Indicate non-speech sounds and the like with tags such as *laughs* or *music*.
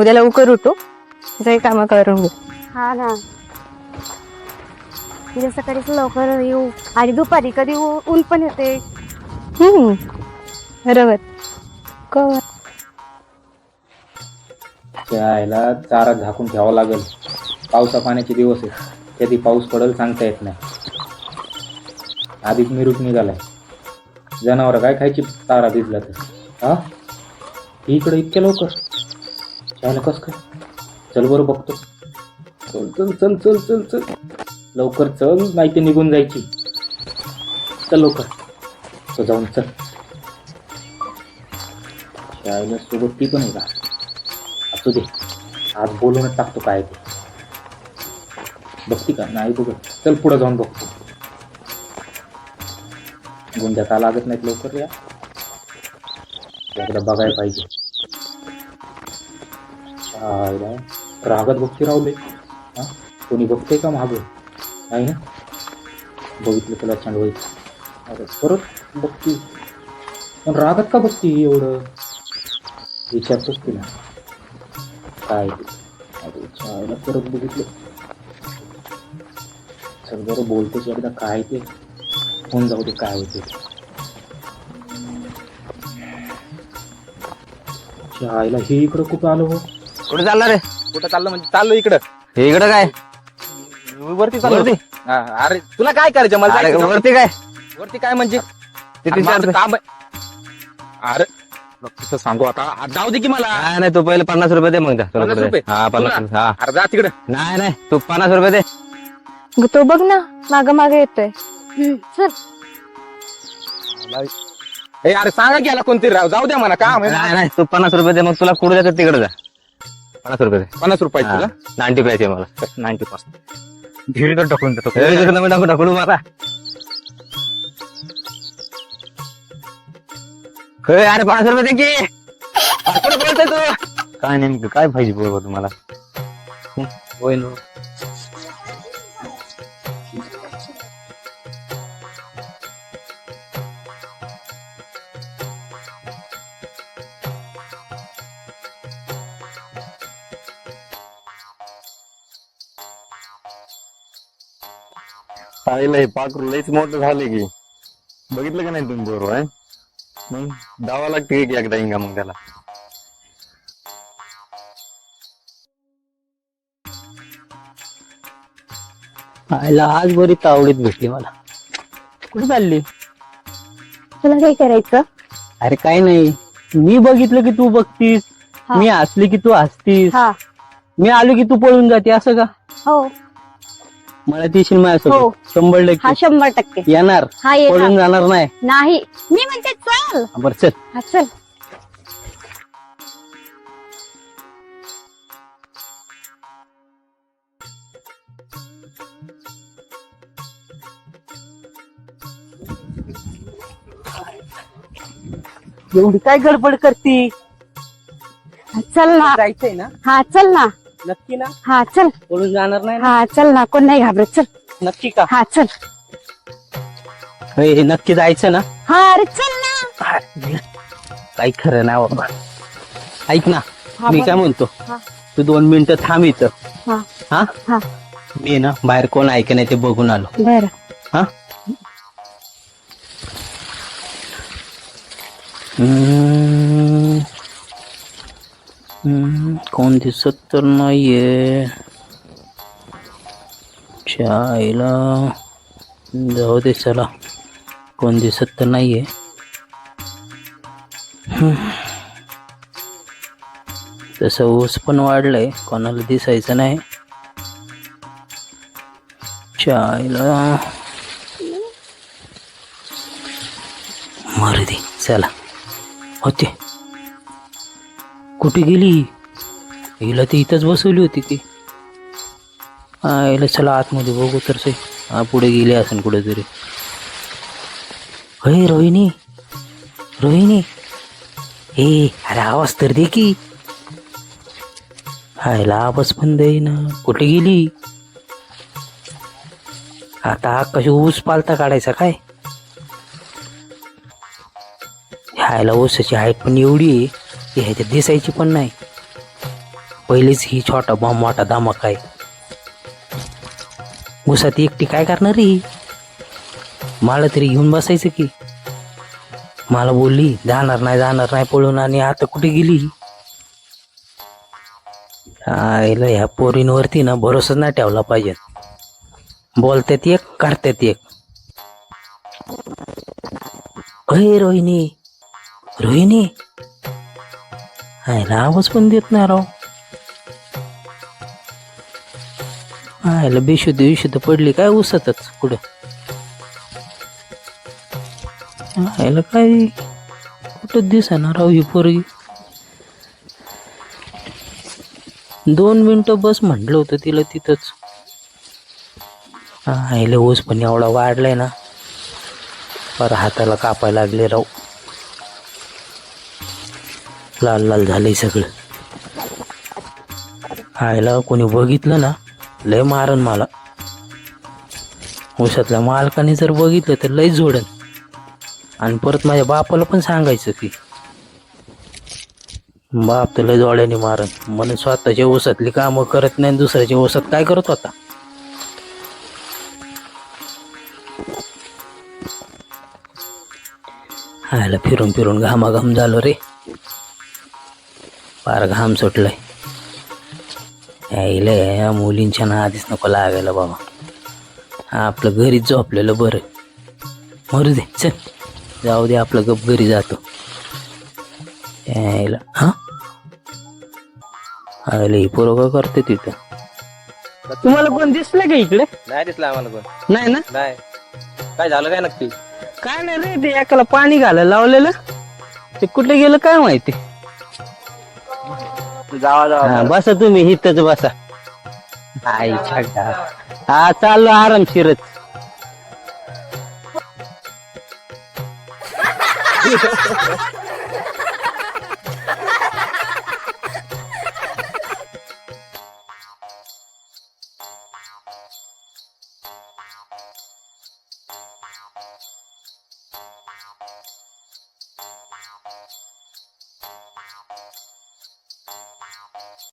उद्या लवकर उठू. जे काम करून घेऊ हा ना. उद्या सकाळीच लवकर येऊ. आणि दुपारी कधी ऊ- ऊन पण येते. हम्म. बरोबर. कवर त्याला चारा झाकून ठेवावा लागेल. पावसा पाण्याचे दिवस आहेत. कधी पाऊस पडेल सांगता येत नाही. आधीच मिरूट निघालाय. जनावर काय खायची तारा भिजला तर? हा? इकडे इतक्या लवकर? त्याला कस का चल बरं बघतो. चल चल चल चल चल चल. लवकर चल नाही ते निघून जायची. चल लवकर. तो जाऊन चल. शाळेला सोबत ती पण आहे का? असू दे. आज बोलूनच टाकतो काय ते. बघती का? नाही बघत. चल पुढं जाऊन बघतो. गुंड्या का लागत नाहीत लवकर या? एकदा बघायला पाहिजे. शाळेला रागत बघते रावले हा? कोणी बघते का मागं? नाही ना? बघितलं तुला छान होईल. अरे परत बघती. पण रागात का बघती एवढं? विचारतोच तिला काय? ते अरे चायला परत बघितलं. चल बरं बोलतोच एकदा काय ते. होऊन जाऊ दे काय होते चायला हे इकडं कुठं आलं हो? कुठे चालला रे? कुठं चाललं म्हणजे चाललो इकडं. हे इकडं काय? वरती चाललो. वरती? हा, अरे तुला काय करायचं? मला अरे, जायचं. वरती काय? वरती काय म्हणजे? ते अरे, माझं तिथे काम आहे. अरे कसं सांगू आता? आ, जाऊ दे की मला. नाही नाही तू पहिले पन्नास रुपये दे मग जा. तुला पन्नास कुठे रुपये? दे. हा पन्नास तुला? रुपये हा. अरे जा तिकडे. नाही नाही तू पन्नास रुपये दे. ग तो बघ ना माग मागे येतोय. चल. ए अरे सांगा की याला कोणतरी राव. जाऊ द्या मला काम आहे नाही नाही तू पन्नास रुपये दे मग तुला कुठे जातं तिकडे जा. पन्नास रुपये. पन्नास रुपये तुला? नाईन्टी पाहिजे मला. नाईन्टी पासून धीर टाकून देतो. नको नको ढकलू मला हे, अरे पन्नास रुपये दे की. बोलतोय तू? काय नेमकं काय पाहिजे बरोबर तुम्हाला? होय ना. पाहिलं हे पाखरू लयच मोठं झाले की. बघितलं का नाही तुम्ही बरोबर आहे मग दावा लागते की एकदा इंगा मग त्याला. आयला आज बरी तावडीत भेटली मला. कुठे चालली? तुला काय करायचं? अरे काय नाही. मी बघितलं की तू बघतीस. हा. मी हसली की तू हसतीस. हा. मी आलो की तू पळून जाते असं का? हो. मला देशील हो. माझ्यासोबत शंभर हा टक्के शंभर टक्के. येणार. हा पळून जाणार नाही. नाही. मी म्हणते चल. बरं चल. हा चल. एवढी काय गडबड करती? हा, चल ना. जायचंय ना? हा चल ना. नक्की ना? हा चल. पळून जाणार नाही ना? हा चल ना कोण नाही घाबरत चल. नक्की का? हा चल. हे नक्की जायचं ना? हा अरे चल ना. काही खरं नाही बाबा. ऐक ना हा, मी बोल. काय म्हणतो? हा. तू दोन मिनिटं थांब इथं. हा. हा? हा. मी ना बाहेर कोण ऐक नाही ते बघून आलो. बर. हा? हम्म. कोण दिसत तर नाहीये. चायला जाऊ दे चला. कोण दिसत तर नाहीये. तसं ऊस पण वाढलंय कोणाला दिसायचं नाही. चायला मारुती चला. होते. कुठे गेली? हिला ती इथंच बसवली होती ती. हिला चला आतमध्ये बघू तर से हा पुढे गेली असेल कुठेतरी. हे रोहिणी. रोहिणी. हे अरे आवाज तर दे की. हायला आवाज पण देईना. कुठे गेली? आता कशी ऊस पालता काढायचा काय? हायला ऊसाची हाईट पण एवढी आहे. की ह्याच्यात दिसायची पण नाही. पहिलेच ही छोटा बॉम्ब मोठा धमाका आहे. उसात एकटी काय करणार ही? मला तरी घेऊन बसायचं की. मला बोलली जाणार नाही जाणार नाही पळून आणि आता कुठे गेली आईला ह्या पोरींवरती ना भरोसाच नाही ठेवला पाहिजे बोलतात एक करतात एक. अय रोहिणी रोहिणी आयला आवाज पण देत नाही राव. आयला बेशुद्ध विशुद्ध पडली काय उसतच कुठं? आयला काय कुठं दिसणार राव ही पोरगी? दोन मिनटं बस म्हटलं होतं तिला तिथंच. आईला ऊस पण एवढा वाढलाय ना. पर हाताला कापायला लागले राव. लाल लाल झालंय सगळं. आयला कोणी बघितलं ना लय मारन मला. उशातल्या मालकाने जर बघितलं तर लय जोडन. आणि परत माझ्या बापाला पण सांगायचं की बाप तर लय जोड्याने मारन. म्हणून स्वतःच्या ओसातली कामं करत नाही दुसऱ्याच्या ओसात काय करत होता? आयला फिरून फिरून घामाघाम झालो रे. फार घाम सुटलाय. यायला या मुलींच्या ना आधीच नको लागायला बाबा. आपलं घरीच झोपलेलं बरं. मरू दे चल. जाऊ दे आपलं गप घरी जातो. यायला हा? आयला ही करते तिथं तुम्हाला कोण दिसलं का इकडे? नाही दिसला आम्हाला पण नाही ना? नाही. काय झालं काय नक्की? काय नाही रे ते एकाला पाणी घालायला लावलेलं. ते कुठे गेलं काय माहिती? जावा हा, बसा तुम्ही हिथच बसा. आई छाटा हा चाललो आरामशीरच *laughs*